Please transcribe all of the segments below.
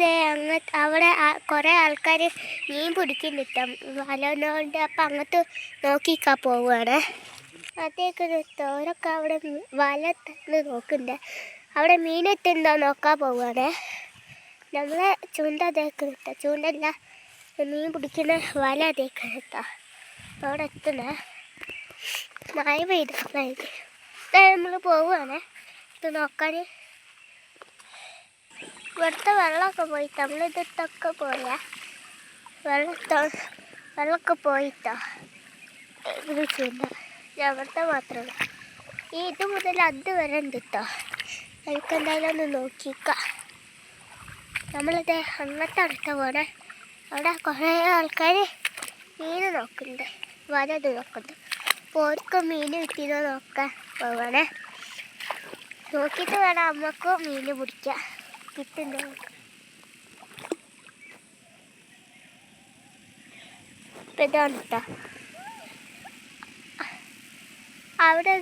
ദേ അങ്ങ് അവിടെ കുറേ ആൾക്കാർ മീൻ പിടിക്കുന്നിട്ടം വലനോണ്ട് അപ്പം അങ്ങോട്ട് നോക്കിക്കാ പോവുകയാണ്. അതേക്ക് തോരൊക്കെ അവിടെ വല നോക്കുന്നുണ്ട്. അവിടെ മീനിട്ടുണ്ടോ നോക്കാൻ പോവുകയാണ്. നമ്മളെ ചൂണ്ട അതേക്ക് നിർത്താം ചൂണ്ടല്ല മീൻ പിടിക്കുന്ന വല അതേക്ക് നിർത്താം അവിടെ എത്തുന്ന മഴ പെയ്തു നമ്മൾ പോവുകയാണ്. ഇത് നോക്കാൻ ഇവിടുത്തെ വെള്ളമൊക്കെ പോയി. നമ്മളിതൊക്കെ പോയാ. വെള്ളത്തോ വെള്ളമൊക്കെ പോയിട്ടോ. ഞാൻ അവിടുത്തെ മാത്രമല്ല ഈ ഇത് മുതൽ അത് വരെ ഉണ്ട് കേട്ടോ നമുക്ക് എന്തായാലും ഒന്ന് നോക്കിക്കാം. നമ്മളിത് അങ്ങനത്തെ അടുത്ത പോണേ. അവിടെ കുറേ ആൾക്കാർ മീൻ നോക്കുന്നുണ്ട്. വരത് നോക്കുന്നുണ്ട്. അപ്പോൾ ഓർക്ക് മീൻ കിട്ടിയെന്ന് നോക്കാൻ പോവാണേ. നോക്കിയിട്ട് വേണം അമ്മക്കും മീൻ പിടിക്കാൻ. കിട്ടുന്നുണ്ടോ ഇപ്പം ഇതാണ് അവിടെ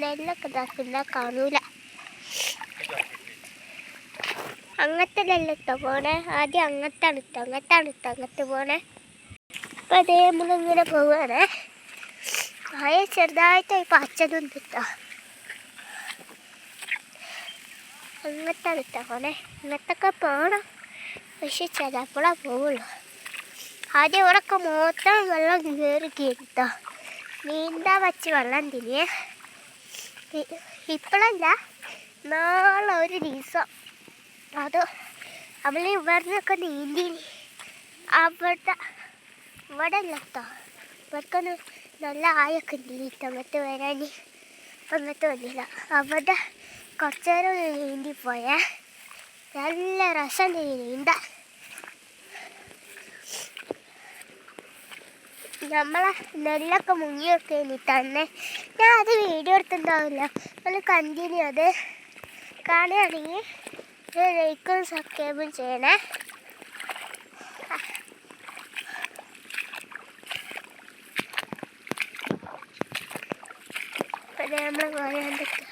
നെല്ലൊക്കെ ഇതാക്കില്ല കാണൂല. അങ്ങനത്തെ നെല്ലിട്ടോ പോണേ? ആദ്യം അങ്ങത്താണ് ഇട്ടോ അങ്ങത്താണ് ഇട്ടോ അങ്ങനത്തെ പോണേ? അപ്പം അതേ നമ്മളിങ്ങനെ പോവുകയാണേ ആയ ചെറുതായിട്ട് പച്ചതുണ്ട് കേട്ടോ ഇട്ടോ പോണേ ഇങ്ങനത്തൊക്കെ പോണം. പക്ഷെ ചിലപ്പോഴാ പോവുള്ളൂ. ആദ്യം ഇവിടെയൊക്കെ മൊത്തം വെള്ളം കയറി കേട്ടോ നീന്താൻ വച്ച് വെള്ളം തിരിയേ. ഇപ്പോഴല്ല നാളെ ഒരു ദിവസം. അത് അവൾ ഇവിടുന്നൊക്കെ നീന്തി. അവിടെ ഇവിടെ അല്ല കേട്ടോ ഇവർക്കൊന്ന് നല്ല ആയൊക്കെ ഉണ്ട് അങ്ങോട്ട് വരാൻ അങ്ങനത്തെ വന്നില്ല അവിടെ കുറച്ച് നേരം നീന്തി പോയേ നല്ല രസം നീന്ത. നമ്മളെ നെല്ലൊക്കെ മുങ്ങിയൊക്കെ ഇനി തന്നെ. ഞാൻ അത് വീഡിയോ എടുത്തിട്ടുണ്ടാവില്ല. നമ്മൾ കണ്ടിന്യൂ അത്. കാണുകയാണെങ്കിൽ ലൈക്കും സബ്സ്ക്രൈബും ചെയ്യണേ. നമ്മൾ പറയാൻ പറ്റുക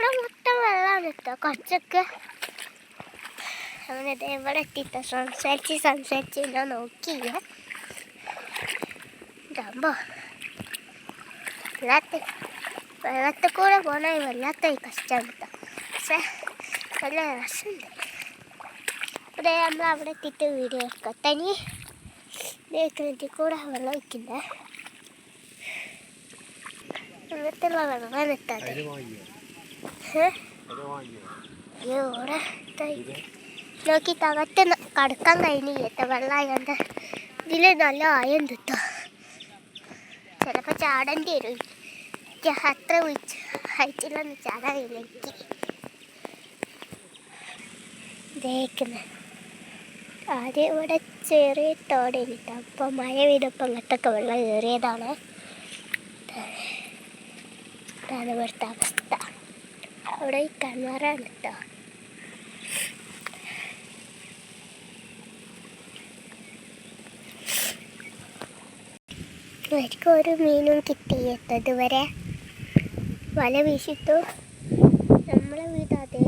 ഇവിടെ മൊത്തം വെള്ളമാണ് കേട്ടോ കുറച്ചൊക്കെ അങ്ങനെ ദേ ഇവിടെ എത്തിട്ടോ സംസാരിച്ച് സംസാരിച്ച് ഞാൻ നോക്കിയില്ല ഇതാകുമ്പോൾ വെള്ളത്തിൽ വെള്ളത്തിൽ കൂടെ പോകണ വല്ലാത്ത കഷ്ടമാണ് കേട്ടോ പക്ഷേ നല്ല രസമുണ്ട് ഇവിടെ നമ്മൾ അവിടെ എത്തിയിട്ട് വീഡിയോ എടുക്കാം തനി കിണറ്റിൽ കൂടെ വെള്ളം ഒഴിക്കണ്ടേ അങ്ങനത്തുള്ള വെള്ളം നിട്ടാതെ അയ്യോ ഇവിടെ നോക്കി തകത്ത് കടക്കാൻ കഴിഞ്ഞില്ല കേട്ടോ വെള്ളമായോണ്ട് ഇതിൽ നല്ല ആയം കിട്ടോ. ചിലപ്പോൾ ചാടേണ്ടി വരും. അത്ര വിളിച്ച് ഹൈറ്റിലൊന്നും ചാടാനില്ല എനിക്ക്. തേക്കുന്നത് ആദ്യം ഇവിടെ ചെറിയ തോടെ കിട്ടും അപ്പോൾ മഴ വീടപ്പം അങ്ങത്തൊക്കെ വെള്ളം കയറിയതാണ് അവസ്ഥ. അവിടെ ഈ കിണറാണ് കേട്ടോ. എനിക്ക് ഒരു മീനും കിട്ടിയിട്ട് ഇതുവരെ. വല വീശിട്ടു. നമ്മളെ വീട് അതേ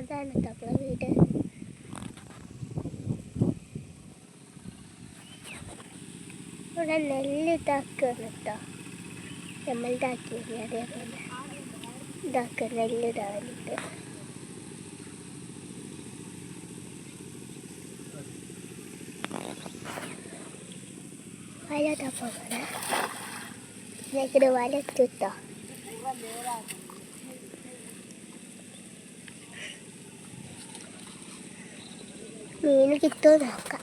അതാണ് നമ്മളെ വീട്. ഇവിടെ നെല്ല് ഇതാക്കുകയാണ് കേട്ടോ. നമ്മൾ ഇതാക്കിയത് അതേപോലെ. ഇതാക്കുക നെല്ല് ഇടാനിട്ട് വലതാ പോകണേ ഇതിൽ വലത്തിട്ടോ മീൻ കിട്ടുമോ നോക്കാം.